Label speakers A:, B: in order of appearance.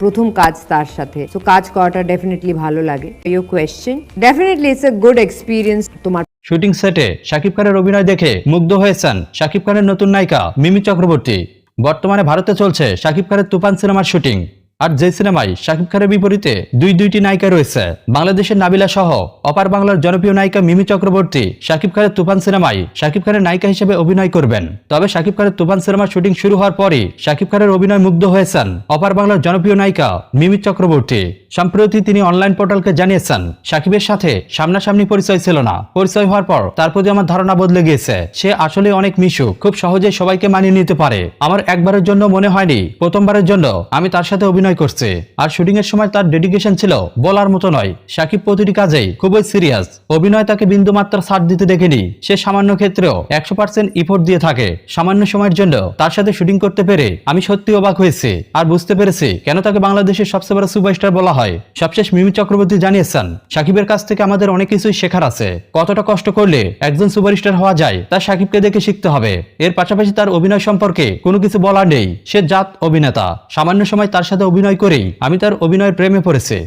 A: প্রথম কাজ তার সাথে। তো কাজ করাটা ডেফিনেটলি ভালো লাগে। Your question definitely it's a good experience তোমার।
B: শুটিং সেটে শাকিব খানের অভিনয় দেখে মুগ্ধ হয়েছেন শাকিব খানের নতুন নায়িকা মিমি চক্রবর্তী। বর্তমানে ভারতে চলছে শাকিব খানের তুফান সিনেমার শুটিং আর যে সিনেমায় শাকিব খানের বিপরীতে দুই দুইটি নায়িকা রয়েছে, বাংলাদেশের নাবিলা সহ অপার বাংলার জনপ্রিয় নায়িকা মিমি চক্রবর্তী শাকিব খানের তুফান সিনেমায় শাকিব খানের নায়িকা হিসেবে অভিনয় করবেন। তবে শাকিব খানের তুফান সিনেমার শুটিং শুরু হওয়ার পরই শাকিব খানের অভিনয় মুগ্ধ হয়েছেন অপার বাংলার জনপ্রিয় নায়িকা মিমি চক্রবর্তী। সম্প্রতি তিনি অনলাইন পোর্টালকে জানিয়েছেন, শাকিবের সাথে সামনাসামনি পরিচয় ছিল না। পরিচয় হওয়ার পর তার প্রতি আমার ধারণা বদলে গিয়েছে। সে আসলে অনেক মিশু খুব সহজে সবাইকে মানিয়ে নিতে পারে। আমার একবারের জন্য মনে হয়নি, প্রথমবারের জন্য আমি তার সাথে অভিনয় করছি। আর শুটিং এর সময় তার ডেডিকেশন ছিল বলার মতো নয়। শাকিব প্রতিটি কাজেই খুবই সিরিয়াস অভিনয় তাকে বিন্দু মাত্রা ছাড় দিতে দেখেনি। সে সামান্য ক্ষেত্রেও একশো পার্সেন্ট ইফোর্ট দিয়ে থাকে। সামান্য সময়ের জন্য তার সাথে শুটিং করতে পেরে আমি সত্যি অবাক হয়েছি। আর বুঝতে পেরেছি কেন তাকে বাংলাদেশের সবচেয়ে বড় সুপারস্টার বলা হয়। সবশেষ মিমি চক্রবর্তী জানিয়েছেন, সাকিবের কাছ থেকে আমাদের অনেক কিছুই শেখার আছে। কতটা কষ্ট করলে একজন সুপারস্টার হওয়া যায় তা সাকিবকে দেখে শিখতে হবে। এর পাশাপাশি তার অভিনয় সম্পর্কে কোনো কিছু বলার নেই। সে জাত অভিনেতা। সামান্য সময় তার সাথে অভিনয় করেই আমি তার অভিনয়ের প্রেমে পড়েছি।